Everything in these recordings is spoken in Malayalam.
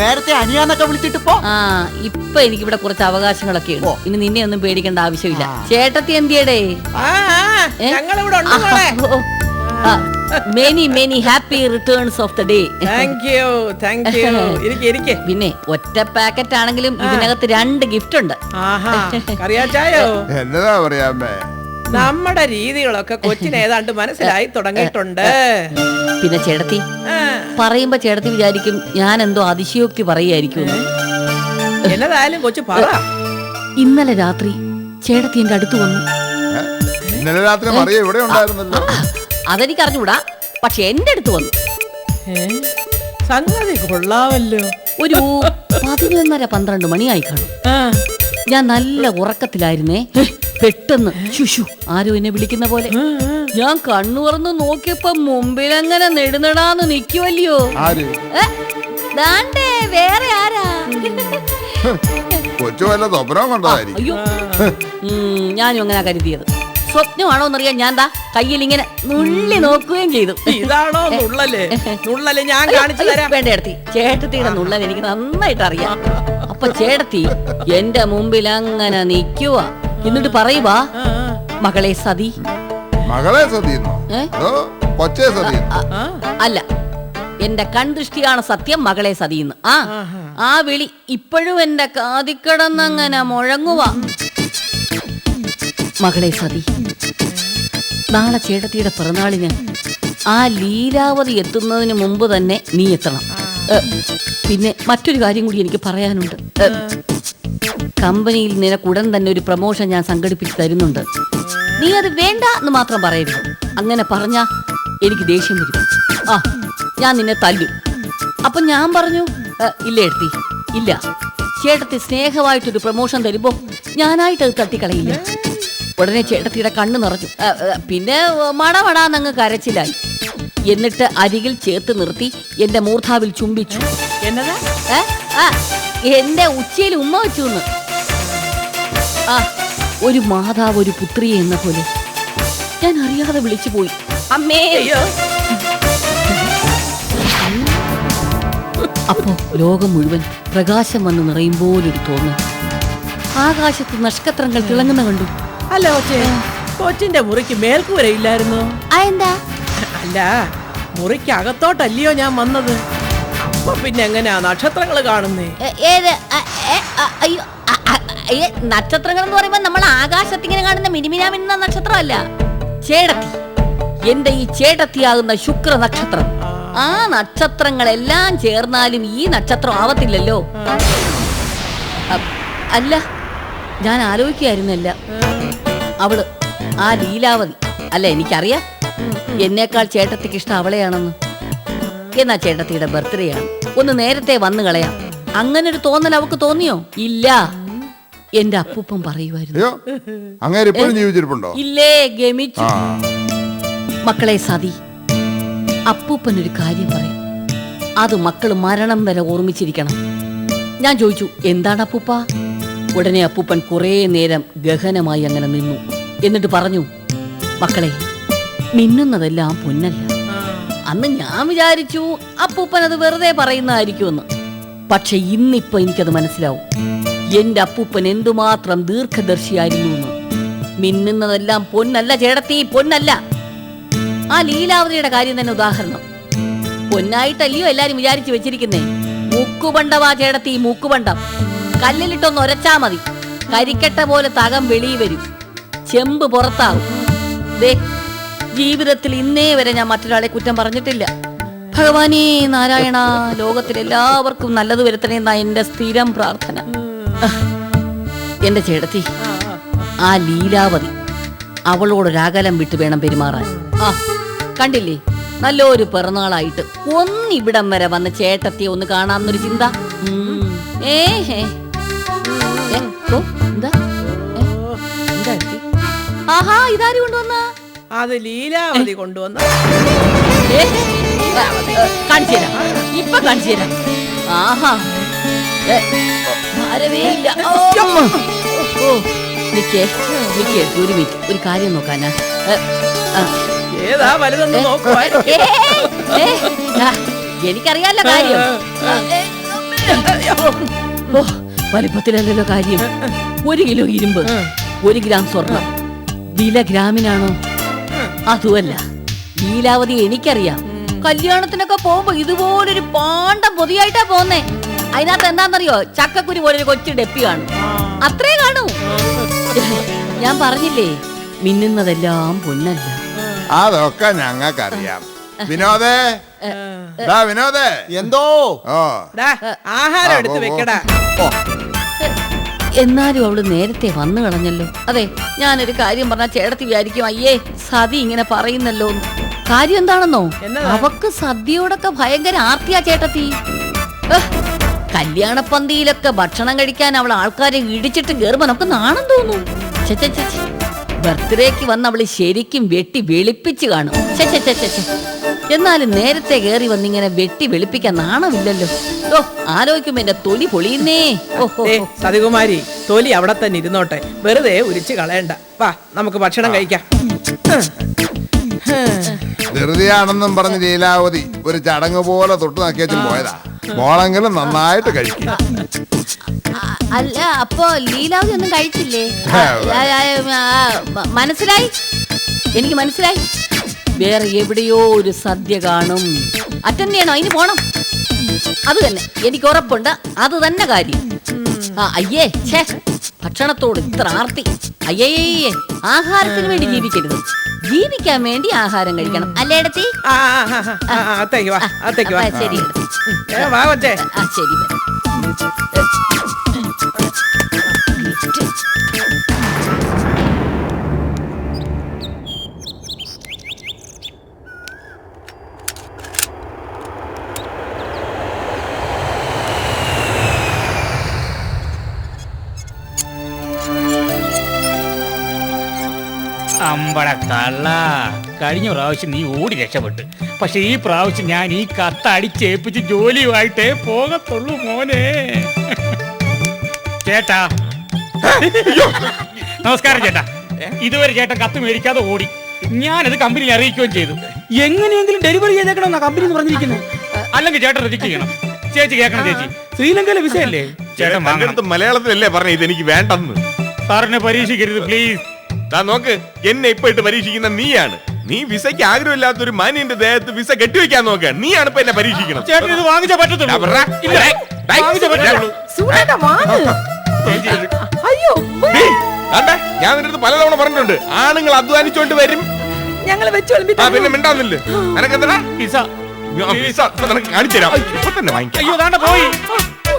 നേരത്തെ അനിയാന്നൊക്കെ വിളിച്ചിട്ട് പോ. ആ ഇപ്പൊ എനിക്ക് ഇവിടെ കുറച്ച് അവകാശങ്ങളൊക്കെ ഉണ്ട്. ഇനി നിന്നെ ഒന്നും പേടിക്കേണ്ട ആവശ്യമില്ല. ചേട്ടത്തി എന്തിയടേ many many happy returns of the day thank you thank you ഇരിക്കെ ഇരിക്കെ. പിന്നെ ഒറ്റ പാക്കറ്റ് ആണെങ്കിലും ഇതിനകത്ത് രണ്ട് ഗിഫ്റ്റ് ഉണ്ട്. ആഹാ കറിയാച്ചായോ എന്നതാ പറയാമേ? നമ്മുടെ രീതികളൊക്കെ കൊച്ചിന് ഏതാണ്ട് മനസ്സിലായി തുടങ്ങിയിട്ടുണ്ട്. പിന്നെ ചേട്ടത്തി പറയുമ്പോ ചേട്ടത്തി വിചാരിക്കും ഞാൻ എന്തോ അതിശയോക്തി പറയായിരിക്കും എന്നതായാലും കൊച്ചു പറ. ഇന്നലെ രാത്രി ചേട്ടത്തി എന്റെ അടുത്ത് വന്നു. ഇന്നലെ രാത്രി മറിയ ഇവിടെ ഉണ്ടായിരുന്നല്ലോ. അതെനിക്ക് അറിഞ്ഞൂടാ പക്ഷെ എന്റെ അടുത്ത് വന്നു? സംഗതി കൊള്ളാവല്ലോ. ഒരു പതിനൊന്നര പന്ത്രണ്ട് മണിയായി കാണും. ഞാൻ നല്ല ഉറക്കത്തിലായിരുന്നേ. പെട്ടെന്ന് ശുശു ആരോ എന്നെ വിളിക്കുന്ന പോലെ. ഞാൻ കണ്ണു തുറന്ന് നോക്കിയപ്പോ മുമ്പിലങ്ങനെ നെടുനടാന്ന് നിക്കുവല്ലയോ? ആര്? ദാണ്ടേ വേറെ ആരാ? കൊച്ചു വല്ല സ്വപ്നം കണ്ടതായിരിക്കും. അയ്യോ. ഉം, ഞാനും അങ്ങനെ കരുതിയത്. സ്വപ്നമാണോ എന്നറിയാൻ ഞാൻ ദാ കയ്യിൽ ഇങ്ങനെ നുള്ളി നോക്കുകയും ചെയ്തു. ഇതാണോ നുള്ളൽ? നുള്ളൽ ഞാൻ കാണിച്ചു അയ്യോ, തരാം. വേണ്ട ചേട്ടത്തി. ചേട്ടത്തിയുടെ നുള്ളൽ എനിക്ക് നന്നായിട്ട് അറിയാം. അപ്പൊ ചേട്ടത്തി എന്റെ മുമ്പിൽ അങ്ങനെ നിക്കുക എന്നിട്ട് പറയുവാ മകളെ സതി. മകളെ സതി കൊച്ചെ അല്ല എന്റെ കൺദൃഷ്ടിയാണ് സത്യം മകളെ സതിന്ന് ആ ആ വിളി ഇപ്പോഴും എന്റെ കാതിക്കടന്നങ്ങനെ മുഴങ്ങുക മകളെ സതി നാളെ ചേട്ടത്തിയുടെ പിറന്നാളിന് ആ ലീലാവതി എത്തുന്നതിന് മുമ്പ് തന്നെ നീ എത്തണം. പിന്നെ മറ്റൊരു കാര്യം കൂടി എനിക്ക് പറയാനുണ്ട്. കമ്പനിയിൽ നിനക്ക് ഉടൻ തന്നെ ഒരു പ്രമോഷൻ ഞാൻ സംഘടിപ്പിച്ച് തരുന്നുണ്ട്. നീ അത് വേണ്ട എന്ന് മാത്രം പറയരുത്. അങ്ങനെ പറഞ്ഞ എനിക്ക് ദേഷ്യം വരും. ആ ഞാൻ നിന്നെ തല്ലു. അപ്പൊ ഞാൻ പറഞ്ഞു "ഏ, ഇല്ല എടുത്തി ഇല്ല. ചേട്ടത്തി സ്നേഹമായിട്ടൊരു പ്രമോഷൻ തരുമ്പോ ഞാനായിട്ട് അത് തട്ടിക്കളയില്ല. ഉടനെ ചേട്ടത്തിയുടെ കണ്ണ് നിറഞ്ഞു. പിന്നെ മടമടാന്നങ്ങ് കരച്ചിലായി. എന്നിട്ട് അരികിൽ ചേർത്ത് നിർത്തി എന്റെ മൂർധാവിൽ ചുംബിച്ചു. എന്നതാ? എന്റെ ഉച്ചയിൽ ഉമ്മ വെച്ചു. ആ ഒരു മാതാവ് ഒരു പുത്രിയെ എന്ന പോലെ. ഞാൻ അറിയാതെ വിളിച്ചു പോയി. അമ്മേ! അയ്യോ. അപ്പോ ലോകം മുഴുവൻ പ്രകാശം വന്ന് നിറയുമ്പോലൊരു തോന്നൽ. ആകാശത്ത് നക്ഷത്രങ്ങൾ തിളങ്ങുന്ന കണ്ടു. അല്ല കൊച്ചേ കൊച്ചിന്റെ മുറിക്ക് മേൽക്കൂര ഇല്ലായിരുന്നു. അതെന്താ അല്ല മുറിക്ക് അകത്തോട്ടല്ലയോ ഞാൻ വന്നത്. അപ്പൊ പിന്നെ എങ്ങനെയാ നക്ഷത്രങ്ങൾ കാണുന്നേ? ഏത്? അയ്യോ. അ- നക്ഷത്രങ്ങൾ എന്ന് പറയുമ്പോ നമ്മൾ ആകാശത്തിങ്ങനെ കാണുന്ന മിനിമിനാമിന്ന നക്ഷത്രമല്ല. ചേടത്തി. എന്റെ ഈ ചേടത്തിയാകുന്ന ശുക്ര നക്ഷത്രം. ആ നക്ഷത്രങ്ങളെല്ലാം ചേർന്നാലും ഈ നക്ഷത്രം ആവത്തില്ലല്ലോ. അല്ല ഞാൻ ആലോചിക്കായിരുന്നല്ല അവൾ ആ ലീലാവതി. അല്ല എനിക്കറിയാം. എന്നേക്കാൾ ചേട്ടത്തിക്ക് ഇഷ്ടം അവളെയാണെന്ന്. എന്നാ ചേട്ടത്തിയുടെ ബർത്ത്ഡേ ആണ് ഒന്ന് നേരത്തെ വന്നു കളയാം. അങ്ങനൊരു തോന്നൽ അവക്ക് തോന്നിയോ? ഇല്ല. എന്റെ അപ്പൂപ്പൻ പറയുമായിരുന്നു അയ്യോ അങ്ങേര് ഇപ്പോഴും ജീവിച്ചിരിപ്പുണ്ടോ? ഇല്ലേ ഗമിച്ചു. ആ. മക്കളെ സതി അപ്പൂപ്പൻ ഒരു കാര്യം പറയാം. അത് മക്കൾ മരണം വരെ ഓർമ്മിച്ചിരിക്കണം. ഞാൻ ചോദിച്ചു എന്താണ് അപ്പൂപ്പ? ഉടനെ അപ്പൂപ്പൻ കുറേ നേരം ഗഹനമായി അങ്ങനെ നിന്നു. എന്നിട്ട് പറഞ്ഞു മക്കളെ മിന്നുന്നതെല്ലാം പൊന്നല്ല. അന്ന് ഞാൻ വിചാരിച്ചു അപ്പൂപ്പൻ അത് വെറുതെ പറയുന്നതായിരിക്കുമെന്ന്. പക്ഷെ ഇന്നിപ്പോ എനിക്കത് മനസ്സിലാവും. എന്റെ അപ്പൂപ്പൻ എന്തുമാത്രം ദീർഘദർശിയായിരുന്നു മിന്നുന്നതെല്ലാം പൊന്നല്ല ചേടത്തി പൊന്നല്ല. ആ ലീലാവതിയുടെ കാര്യം തന്നെ ഉദാഹരണം. പൊന്നായിട്ടല്ലയോ എല്ലാരും വിചാരിച്ചു വെച്ചിരിക്കുന്നേ? മൂക്കുപണ്ടവാ ചേടത്തി മൂക്കുപണ്ടം. കല്ലിലിട്ടൊന്ന് ഒരച്ചാ മതി. കരിക്കട്ട പോലെ തകം വെളിയിൽ വരും. ചെമ്പ് പുറത്താവും. ദേ ജീവിതത്തിൽ ഇന്നേ വരെ ഞാൻ മറ്റൊരാളെ കുറ്റം പറഞ്ഞിട്ടില്ല. ഭഗവാനേ നാരായണ ലോകത്തിൽ എല്ലാവർക്കും നല്ലത് വരുത്തണേന്നാ എന്റെ സ്ഥിരം പ്രാർത്ഥന. എന്റെ ചേട്ടത്തി ആ ലീലാവതി അവളോട് അവളോടൊരകലം വിട്ട് വേണം പെരുമാറാൻ. ആ കണ്ടില്ലേ? നല്ലൊരു പിറന്നാളായിട്ട് ഒന്നിവിടം വരെ വന്ന ചേട്ടത്തിയെ ഒന്ന് കാണാമെന്നൊരു ചിന്ത? ആഹാ ഇതാര് കൊണ്ടുവന്ന? അത് ലീലാവതി കൊണ്ടുവന്ന. ഏ, ആ, ഏ, കാണിച്ചു തരാം. ഇപ്പൊ കാണിച്ചു തരാം. ആഹാ. നിക്കേ നിക്കേ ഒരു മിനിറ്റ് ഒരു കാര്യം നോക്കാനാ. ആ, ഏതാ വലുതെന്ന് നോക്കുവാ എനിക്കറിയാലോ കാര്യം. ഓ വലിപ്പത്തിലല്ലല്ലോ കാര്യം. ഒരു കിലോ ഇരുമ്പ് ഒരു ഗ്രാം സ്വർണം. വില ഗ്രാമിനാണോ? അതുമല്ല ലീലാവതി എനിക്കറിയാം. കല്യാണത്തിനൊക്കെ പോകുമ്പോ ഇതുപോലൊരു പാണ്ഡം പൊതിയായിട്ടാ പോന്നേ. അതിനകത്ത് എന്താണെന്നറിയോ? ചക്കക്കുരു ഒരു കൊച്ചു ഡെപ്പി കാണും. അത്രേ കാണൂ. ഞാൻ പറഞ്ഞില്ലേ മിന്നുന്നതെല്ലാം പൊന്നല്ല. അതൊക്കെ ഞങ്ങൾക്കറിയാം. വിനോദേ. ദാ വിനോദേ. എന്തോ? ഓ. ഡാ, ആഹാരം എടുത്തു. വെക്കടാ. ഓ. എന്നാലും അവൾ നേരത്തെ വന്നു കളഞ്ഞല്ലോ. അതെ ഞാനൊരു കാര്യം പറഞ്ഞാൽ ചേടത്തി വിചാരിക്കും അയ്യേ സതി ഇങ്ങനെ പറയുന്നല്ലോ. എന്ന്. കാര്യം എന്താണെന്നോ? എന്നതാ? അവക്ക് സദ്യയോടൊക്കെ ഭയങ്കര ആർത്തിയാ ചേട്ടത്തി. ഏഹ്, കല്യാണപ്പന്തിയിലൊക്കെ ഭക്ഷണം കഴിക്കാൻ അവൾ ആൾക്കാരെ ഇടിച്ചിട്ട് കയറുമ്പോ നമുക്ക് നാണം തോന്നും. ബർത്ത്ഡേക്ക് വന്ന് അവൾ ശരിക്കും വെട്ടി വെളുപ്പിച്ച് കാണും. എന്നാലും നേരത്തെ കയറി വന്നിങ്ങനെ വെട്ടി വെളുപ്പിക്കാൻ നാണമില്ലല്ലോ. ഓ ആലോചിക്കുമ്പോ എന്റെ തൊലി പൊളിയുന്നേ. സതികുമാരി തൊലി അവിടെ തന്നെ ഇരുന്നോട്ടെ. വെറുതെ ഉരിച്ചു കളയണ്ട. വാ നമുക്ക് ഭക്ഷണം കഴിക്കാം. വെറുതെയാണെന്നും പറഞ്ഞ് ലീലാവതി ഒരു ചടങ്ങ് പോലെ തൊട്ട് നക്കിയച്ചും പോയതാ. മോളെങ്കിലും നന്നായിട്ട് കഴിക്കും. അല്ല അപ്പോ ലീലാവതി ഒന്നും കഴിച്ചില്ലേ? ആ, ആ, ആ, ആ, മനസ്സിലായി? എനിക്ക് മനസ്സിലായി. വേറെ എവിടെയോ ഒരു സദ്യ കാണും. അറ്റൻഡ് ചെയ്യണോ? അതിന് പോണം. അത് തന്നെ. എനിക്ക് ഉറപ്പുണ്ട്. അത് തന്നെ കാര്യം. ആ അയ്യേ ഛേ ഭക്ഷണത്തോട് ഇത്ര ആർത്തി. അയ്യേ ആഹാരത്തിന് വേണ്ടി ജീവിക്കരുത്. ജീവിക്കാൻ വേണ്ടി ആഹാരം കഴിക്കണം അല്ലേ ഇടത്തി ശരി ആ ശരി അമ്പട കള്ള കഴിഞ്ഞ പ്രാവശ്യം നീ ഓടി രക്ഷപ്പെട്ടു. പക്ഷെ ഈ പ്രാവശ്യം ഞാൻ ഈ കത്ത് അടിച്ചേപ്പിച്ച് ജോലിയുമായിട്ടേ പോകത്തുള്ളൂ മോനെ. ചേട്ടാ. നമസ്കാരം ചേട്ടാ. ഇതുവരെ ചേട്ടൻ കത്ത് മേടിക്കാതെ ഓടി. ഞാനത് കമ്പനിയിൽ അറിയിക്കുകയും ചെയ്തു. എങ്ങനെയെങ്കിലും ഡെലിവറി ചെയ്തേക്കണമെന്നാ കമ്പനി പറഞ്ഞിരിക്കുന്നു. അല്ലെങ്കിൽ ചേട്ടൻ ചെയ്യണം. ചേച്ചി കേൾക്കണം ചേച്ചി. ശ്രീലങ്കയിലെ വിഷയല്ലേ ചേട്ടൻ മലയാളത്തിലല്ലേ പറഞ്ഞ ഇത് എനിക്ക് വേണ്ടെന്ന്. സാറിനെ പരീക്ഷിക്കരുത് പ്ലീസ്. താ നോക്ക് എന്നെ ഇപ്പൊ ഇട്ട് പരീക്ഷിക്കുന്ന നീയാണ്. നീ വിസയ്ക്ക് ആഗ്രഹമില്ലാത്ത ഒരു മാന്യന്റെ ദേഹത്ത് വിസ കെട്ടിവെക്കാൻ നോക്കുക നീയാണ് ഇപ്പൊ എന്നെ പരീക്ഷിക്കണം ചേട്ടൻ ഇത് വാങ്ങിച്ചേ പറ്റത്തുള്ളൂ. വാങ്ങിച്ചേ വാങ്ങ്. അയ്യോ ഞാൻ നിന്റെ അടുത്ത് പലതവണ പറഞ്ഞിട്ടുണ്ട്. ആണുങ്ങൾ അധ്വാനിച്ചോണ്ട് വരും. ഞങ്ങൾ വെച്ച് ആ പിന്നെ മിണ്ടാന്നില്ല നിനക്കെന്താ? നിനക്ക് കാണിച്ചു തരാം ഇപ്പൊ തന്നെ വാങ്ങിക്കാം. അയ്യോ പോയി.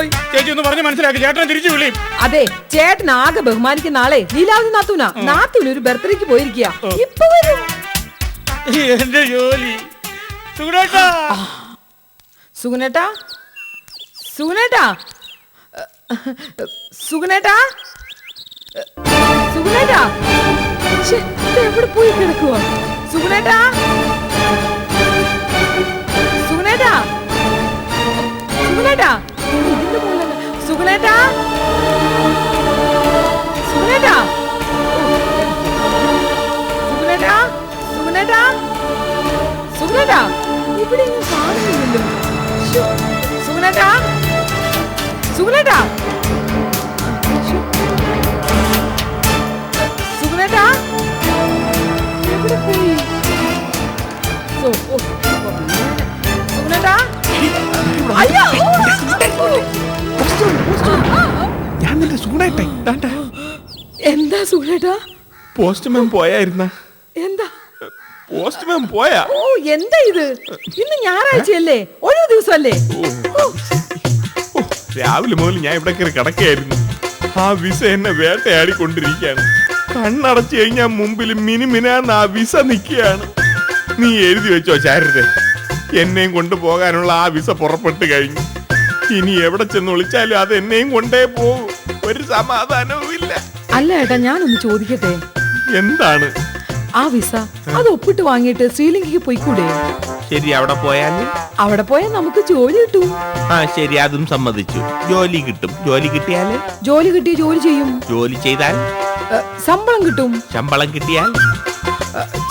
പോയി. ചേച്ചി ഒന്ന് പറഞ്ഞ് മനസ്സിലാക്കി. ചേട്ടനെ തിരിച്ചു വിളിയും അതെ ചേട്ടൻ ആകെ ബഹുമാനിക്കുന്ന ആളെ ലീലാവതി നാത്തൂന. നാത്തൂന് ഒരു ബർത്ത്ഡേക്ക് പോയിരിക്കുക ഇപ്പൊ വരും. എന്റെ ജോലി. സുഗുണേട്ടാ. സുഗുണേട്ടാ? സുഗുണേട്ടാ? സുഗുണേട്ടാ? സുഗുണേട്ടാ? എവിടെ പോയി കിടക്കുവോ. സുഗുണേട്ടാ? സുഗുണേട്ടാ? സുഗുണേട്ടാ. സുഗുണേട്ടാ? സുഗുണേട്ടാ? സുഗുണേട്ടാ? സുഗുണേട്ടാ? സുഗുണേട്ടാ? ഇവിടെ കാണുന്നില്ലല്ലോ. സുഗുണേട്ടാ? സുഗുണേട്ടാ. സുഗുണേട്ടാ? എവിടെ പോയി? സുഗുണേട്ടാ. ഞാൻ നിന്റെ സൂണായിട്ടെ എന്താ സുഗുണേട്ടാ പോസ്റ്റ്മാൻ പോയായിരുന്ന എന്താ? പോസ്റ്റ്മാൻ പോയാ? ഓ എന്താ ഇത്? ഇന്ന് ഞായറാഴ്ചയല്ലേ? ഒരു ദിവസമല്ലേ രാവിലെ മുതൽ ഞാൻ ഇവിടെ കയറി കിടക്കായിരുന്നു ആ വിസ എന്നെ വേട്ടയാടിക്കൊണ്ടിരിക്കുകയാണ്. കണ്ണടച്ചു കഴിഞ്ഞാൽ മുമ്പിൽ മിനിമിനാന്ന് ആ വിസ നിൽക്കുകയാണ്. നീ എഴുതി വെച്ചോ ശാരദ. എന്നെയും കൊണ്ടുപോകാനുള്ള ആ വിസ പുറപ്പെട്ട് കഴിഞ്ഞു. ഇനി എവിടെ ചെന്ന് വിളിച്ചാലും അത് എന്നെയും കൊണ്ടേ പോകും. ഒരു സമാധാനവും ഇല്ല അല്ല ഏട്ടാ ഞാനൊന്ന് ചോദിക്കട്ടെ? എന്താണ്? ആ വിസ അത് ഒപ്പിട്ട് വാങ്ങിയിട്ട് ശ്രീലങ്കയ്ക്ക് പോയിക്കൂടെ? ശരി അവിടെ പോയാൽ? അവിടെ പോയാൽ നമുക്ക് ജോലി കിട്ടും. ആ ശരി അതും സമ്മതിച്ചു. ജോലി കിട്ടും. ജോലി കിട്ടിയാൽ ജോലി കിട്ടിയ ജോലി ചെയ്യും. ജോലി ചെയ്താൽ? ശമ്പളം കിട്ടും. ശമ്പളം കിട്ടിയാൽ?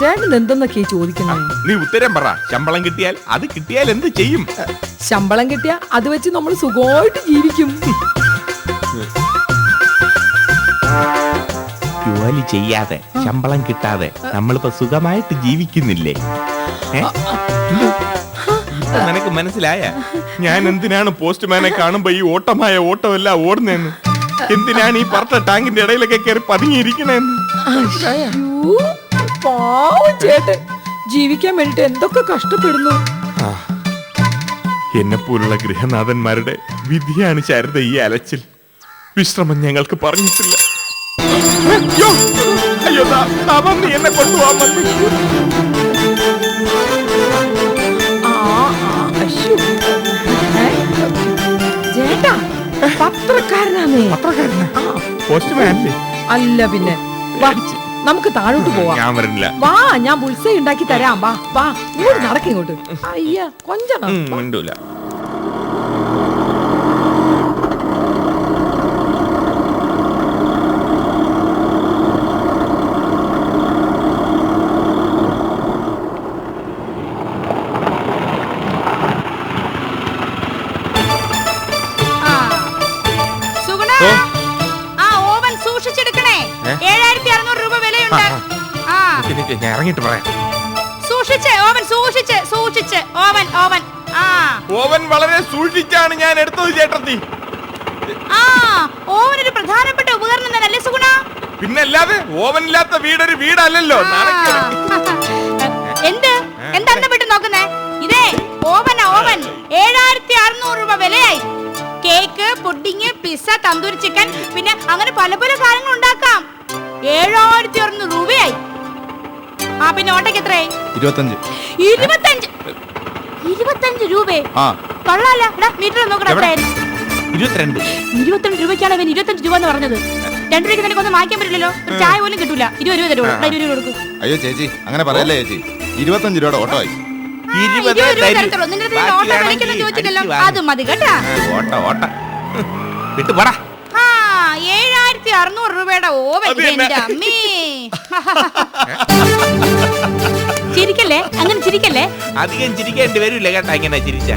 ചേട്ടൻ എന്തെന്നൊക്കെയാ ചോദിക്കുന്നത് നീ ഉത്തരം പറ. ശമ്പളം കിട്ടിയാൽ അത് കിട്ടിയാൽ എന്ത് ചെയ്യും? ശമ്പളം കിട്ടിയാൽ അത് വെച്ച് നമ്മൾ സുഖമായിട്ട് ജീവിക്കും. ജോലി ചെയ്യാതെ ശമ്പളം കിട്ടാതെ നമ്മളിപ്പോ സുഖമായിട്ട് ജീവിക്കുന്നില്ലേ? നിനക്ക് മനസ്സിലായ? ഞാൻ എന്തിനാണ് പോസ്റ്റ്മാനെ കാണുമ്പോ ഈ ഓട്ടമായ ഓട്ടമെല്ലാം ഓടുന്നതെന്ന്? എന്തിനാണ് ഈ പറത്ത ടാങ്കിന്റെ ഇടയിലൊക്കെ കയറി പതുങ്ങിയിരിക്കണേന്ന് മനസ്സിലായ? അയ്യോ, പാവം ചേട്ടൻ. ജീവിക്കാൻ വേണ്ടിട്ട് എന്തൊക്കെ കഷ്ടപ്പെടുന്നു. എന്നെ പോലുള്ള ഗൃഹനാഥന്മാരുടെ വിധിയാണ് ചരിത ഈ അലച്ചിൽ. വിശ്രമം ഞങ്ങൾക്ക് പറഞ്ഞിട്ടില്ല. അയ്യോ വന്ന് എന്നെ. ഏ? ചേട്ടാ പത്രക്കാരനാന്നേ. ആ, പോസ്റ്റ്മാൻ അല്ലേ പിന്നെ നമുക്ക് താഴോട്ട് പോവാം. ഞാൻ വരില്ല വാ ഞാൻ ബുൾസൈ ഉണ്ടാക്കി തരാം. വാ വാ ഇങ്ങോട്ട് നടക്കിങ്ങോട്ട് അയ്യ കൊഞ്ചണം മിണ്ടൂല. ഞാൻ പറയാം. സൂക്ഷിച്ച് ഓവൻ സൂക്ഷിച്ച് സൂക്ഷിച്ച്. Oven oven. ആ. ഓവൻ വളരെ സൂക്ഷിച്ചാണ് ഞാൻ എടുത്തത് ചേട്ടത്തി. ആ ഓവൻ ഒരു പ്രധാനപ്പെട്ട ഉപകരണം തന്നല്ലേ സുഗുണ? പിന്നല്ലാതെ ഓവൻ ഇല്ലാത്ത വീടൊരു വീടല്ലല്ലോ. എന്ത്? എന്താ വിട്ട് നോക്കുന്നേ? ഇതേ ഓവനാ ഓവൻ. ഏഴായിരത്തി അറുന്നൂറ് രൂപ വിലയായി. Cake pudding pizza tandoori chicken പിന്നെ അങ്ങനെ പല പല കാര്യങ്ങൾ ഉണ്ടാക്കാം. ഏഴായിരത്തി അറുന്നൂറ് രൂപയായി. ആ പിന്നെ ഓട്ടയ്ക്ക് എത്രയായി? ഇരുപത്തഞ്ച്. ഇരുപത്തഞ്ച്? ഇരുപത്തഞ്ച് രൂപയെ ആ. കൊള്ളാല. മീറ്റർ നോക്കണം? എത്രയായിരുന്നു ഇരുപത്തിരണ്ട്. ഇരുപത്തിരണ്ട് രൂപയ്ക്കാണ് അവൻ ഇരുപത്തഞ്ച് രൂപ എന്ന് പറഞ്ഞത്. രണ്ടു രൂപയ്ക്ക് നിനക്കൊന്നും വാങ്ങിക്കാൻ പറ്റില്ലല്ലോ? ഒരു ചായ പോലും കിട്ടൂല. ഇരുപത് രൂപ ദാ ഇരുപത് രൂപ കൊടുക്കും. അയ്യോ ചേച്ചി അങ്ങനെ പറയല്ലേ ചേച്ചി? ഇരുപത്തഞ്ച് രൂപയുടെ ഓട്ടോ ആയി. ഇരുപത് ഇരുപത് രൂപ തരൂ. തരത്തുള്ളൂ. നിന്റെ ഓട്ടോ വേണമെങ്കിൽ ചോദിച്ചില്ലല്ലോ? അത് മതി കേട്ടാ. ഓട്ട ഓട്ട. വിട്ടു പോടാ. ആ ഏഴായിരത്തി അറുന്നൂറ് രൂപയുടെ ഓവൻ അത് തന്നെ. എന്റെ അമ്മേ. ചിരിക്കല്ലേ? അങ്ങനെ ചിരിക്കല്ലേ? അധികം ചിരിക്കേണ്ടി വരില്ല കേട്ടാ ഇങ്ങനെ ചിരിച്ച?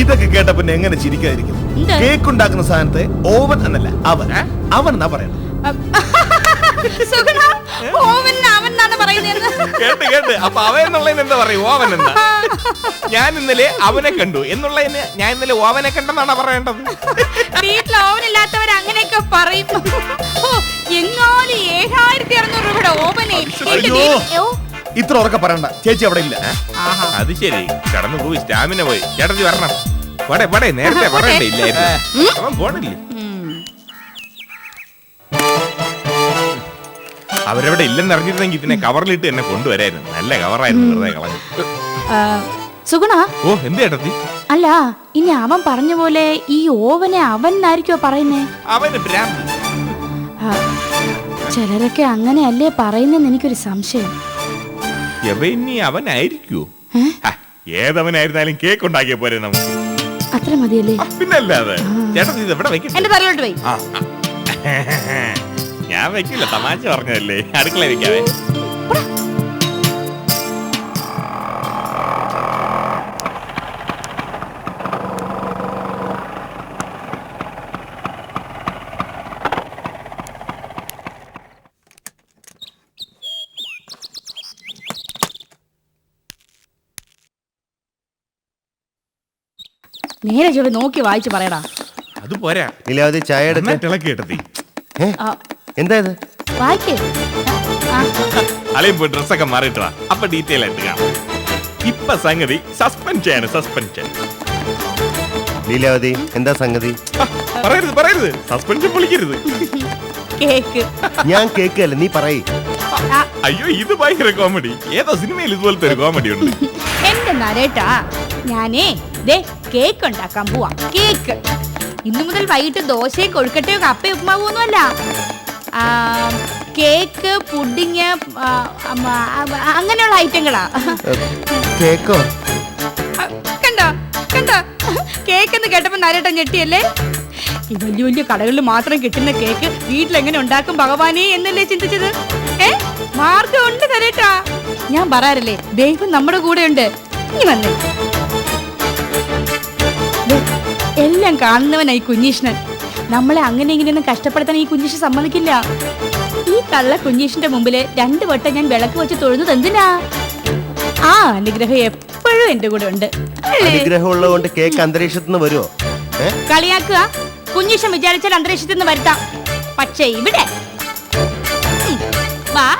ഇതൊക്കെ കേട്ട പിന്നെ എങ്ങനെ ചിരിക്കാതിരിക്കും? എന്ത്? കേക്ക് ഉണ്ടാക്കുന്ന സാധനത്തെ ഓവൻ എന്നല്ല അവൻ. അവൻ എന്നാ പറയണം സുഗുണ ഓവൻ പറയുന്നത് കേട്ട് കേട്ട്. അപ്പൊ അവൻ എന്നുള്ളതിന് എന്താ പറയും ഓവൻ എന്നാ ഞാൻ ഇന്നലെ അവനെ കണ്ടു. എന്നുള്ളതിന് ഞാൻ ഇന്നലെ ഓവനെ കണ്ടെന്നാണ് പറയേണ്ടത്? വീട്ടിൽ ഓവൻ ഇല്ലാത്തവർ അങ്ങനെയൊക്കെ പറയും. ഓ എങ്ങാനും ഏഴായിരത്തി അറുന്നൂറ് രൂപയുടെ ഓവനെ എന്റെ അയ്യോ. ദൈവമേ, ഓ, ഇത്ര ഉറക്കെ പറയണ്ട. ചേച്ചി അവിടെ ഇല്ല. ആഹാ. അത് ശരി. കടന്നു പോയി. സ്റ്റാമിന പോയി. ചേട്ടത്തി വരണം. പടേ പടേ. നേരത്തെ പറയണ്ടേ ഇല്ലായിരുന്നു. അവൻ പോണില്ലേ. അവരവിടെ ഇല്ലെന്ന് അറിഞ്ഞിരുന്നെങ്കിൽ ഇതിനെ കവറിലിട്ട് എന്നെ കൊണ്ടുവരായിരുന്നു. നല്ല കവറായിരുന്നു വെറുതെ കളഞ്ഞു. സുഗുണ? ഓ എന്ത് ചേട്ടത്തി? അല്ല ഇനി അവൻ പറഞ്ഞ പോലെ ഈ ഓവനെ അവൻ എന്നായിരിക്കോ പറയുന്നേ? അവന് ഭ്രാന്ത്. ആ, ചിലരൊക്കെ അങ്ങനെയല്ലേ പറയുന്നെന്ന് എനിക്കൊരു സംശയം. എവനി അവനായിരിക്കോ ഏ? ഹ, ഏതവനായിരുന്നാലും കേക്ക് ഉണ്ടാക്കിയ പോരെ നമുക്ക്. അത്ര മതിയല്ലേ? ആ, പിന്നല്ലാതെ. ചേട്ടത്തി ഇത് എവിടെ വെക്കും എന്റെ തലയിലോട്ട് പോയി. ആ, ആ. ഞാൻ വെക്കില്ല തമാശ പറഞ്ഞതല്ലേ? അടുക്കള വെക്കാവേ നേരെ ചൊവ്വെ നോക്കി വായിച്ചു പറയടാ. അത് പോരാ. ലീലാവതി ചായ എടുക്ക നന്നായിട്ട് ഇളക്കി എടുത്തി. ആ, എന്താ ഇത് വായിക്ക് പോയി ഡ്രസ്സൊക്കെ മാറിയിട്ടാ അപ്പൊ ഡീറ്റെയിൽ ആയിട്ട് കാണാം. ഇപ്പൊ സംഗതി സസ്പെൻഡ് ലീലാവതി എന്താ സംഗതി? പറയരുത് പറയരുത്. സസ്പെൻഷൻ പൊളിക്കരുത് കേക്ക്. ഞാൻ കേക്കല്ല നീ പറയ്. അയ്യോ ഇത് ഭയങ്കര കോമഡി ഏതോ സിനിമയിൽ ഇതുപോലത്തെ ഒരു കോമഡി ഉണ്ട്. എന്റെ നരേട്ടാ ഞാനേ ദേ കേക്ക് ഉണ്ടാക്കാൻ പോവാ. കേക്ക്. ഇന്നു മുതൽ വൈകിട്ട് ദോശയും കൊഴുക്കട്ടയോ കപ്പയും ഉപ്പുമാവും ഒന്നുമല്ല ആ, കേക്ക് പുഡിങ് അങ്ങനെയുള്ള ഐറ്റങ്ങളാ. കേക്കോ? കണ്ടോ? കണ്ടോ? കേക്ക് എന്ന് കേട്ടപ്പോ നരേട്ടൻ ഞെട്ടിയല്ലേ? ഈ വലിയ വലിയ കടകളിൽ മാത്രം കിട്ടുന്ന കേക്ക് വീട്ടിൽ എങ്ങനെ ഉണ്ടാക്കും ഭഗവാനെ എന്നല്ലേ ചിന്തിച്ചത്? ഏ? മാർഗം ഉണ്ട് നരേട്ടാ ഞാൻ പറയാറില്ലേ ദൈവം നമ്മുടെ കൂടെ ഉണ്ട് ഇനി വന്നേ. എല്ലാം കാണുന്നവനായി കുഞ്ഞീഷ്ണൻ. നമ്മളെ അങ്ങനെ ഇങ്ങനെയൊന്നും കഷ്ടപ്പെടുത്താൻ ഈ കുഞ്ഞീഷ് സമ്മതിക്കില്ല. ഈ കള്ള കുഞ്ഞീഷിന്റെ മുമ്പിൽ രണ്ടു വട്ടം ഞാൻ വിളക്ക് വെച്ച് തൊഴുന്നത് എന്തിനാ? ആ അനുഗ്രഹം എപ്പോഴും എന്റെ കൂടെ ഉണ്ട്. അല്ലേ? അനുഗ്രഹം ഉള്ളതുകൊണ്ട് കേക്ക് അന്തരീക്ഷത്തിൽ നിന്ന് വരുമോ കളിയാക്കുക. കുഞ്ഞീഷം വിചാരിച്ചാൽ അന്തരീക്ഷത്തിൽ നിന്ന് വരുത്താം. പക്ഷേ ഇവിടെ വാ.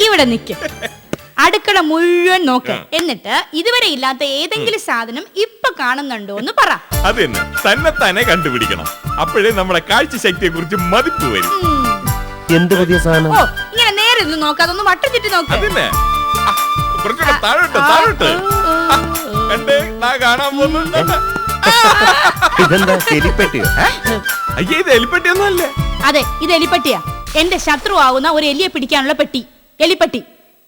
ഇവിടെ നിക്ക്. അടുക്കള മുഴുവൻ നോക്ക്. എന്നിട്ട് ഇതുവരെ ഇല്ലാത്ത ഏതെങ്കിലും സാധനം ഇപ്പൊ കാണുന്നുണ്ടോ എന്ന് പറ. അത് തന്നെ തന്നെ കണ്ടുപിടിക്കണം. അപ്പോഴേ നമ്മുടെ കാഴ്ച ശക്തിയെ കുറിച്ച് മതിപ്പ് വരും. എന്ത് പുതിയ സാധനം? ഓ ഇങ്ങനെ നേരെ നിന്ന് നോക്കാതെ ഒന്ന് വട്ടം ചുറ്റി നോക്ക്. അതന്നെ. കുറച്ചുകൂടെ താഴോട്ട് താഴോട്ട്. ആ, കണ്ടേ നാ കാണാൻ പോകുന്നു ഇതെന്താ എലിപ്പെട്ടിയോ അയ്യേ ഇത് എലിപ്പെട്ടിയൊന്നും അല്ലേ അതെ ഇത് എലിപ്പെട്ടിയാ. എന്റെ ശത്രു ആവുന്ന ഒരു എലിയെ പിടിക്കാനുള്ള പെട്ടി. എലിപ്പെട്ടി.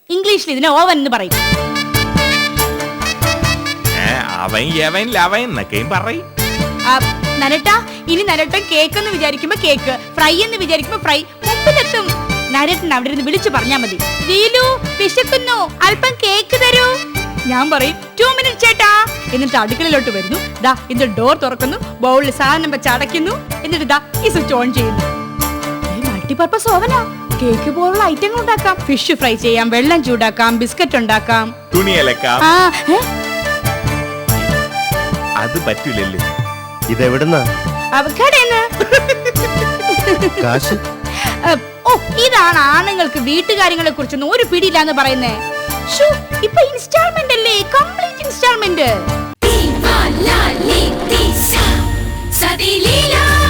ഇംഗ്ലീഷിൽ ഇതിനെ ഓവൻ എന്ന് പറയും. അവൻ യവൻ ലവൻ എന്നൊക്കെയും പറയും. ആ, നരട്ട ഇനി നരട്ടൻ കേക്ക് എന്ന് വിചാരിക്കുമ്പോ കേക്ക് ഫ്രൈ എന്ന് വിചാരിക്കുമ്പോ ഫ്രൈ മുമ്പിലെത്തും നരട്ടൻ അവിടെ ഇരുന്ന് വിളിച്ചു പറഞ്ഞാ മതി. ലീലു വിശക്കുന്നു അല്പം കേക്ക് തരൂ. ഞാൻ പറയും ടു മിനിറ്റ് ചേട്ടാ. എന്നിട്ട് അടുക്കളയിലോട്ട് വരുന്നു. ദാ ഇത് ഡോർ തുറക്കുന്നു ബൗളിൽ സാധനം വെച്ച് അടയ്ക്കുന്നു. എന്നിട്ട് ദാ ഈ സ്വിച്ച് ഓൺ ചെയ്യുന്നു. മൾട്ടിപർപ്പസ് ഓവനാ കേക്ക് പോലുള്ള ഐറ്റങ്ങൾ ഉണ്ടാക്കാം. ഫിഷ് ഫ്രൈ ചെയ്യാം വെള്ളം ചൂടാക്കാം ബിസ്ക്കറ്റ് ഉണ്ടാക്കാം. തുണി അലക്കാം. അത് പറ്റില്ലല്ലേ ഇതെവിടുന്നാ? അവ- ഇതാണ് ആണുങ്ങൾക്ക് വീട്ടുകാര്യങ്ങളെ കുറിച്ചൊന്നും ഒരു പിടിയില്ലാന്ന് പറയുന്നേ. ഇപ്പൊ ഇൻസ്റ്റാൾമെന്റ് അല്ലേ? Complete installment Viva la.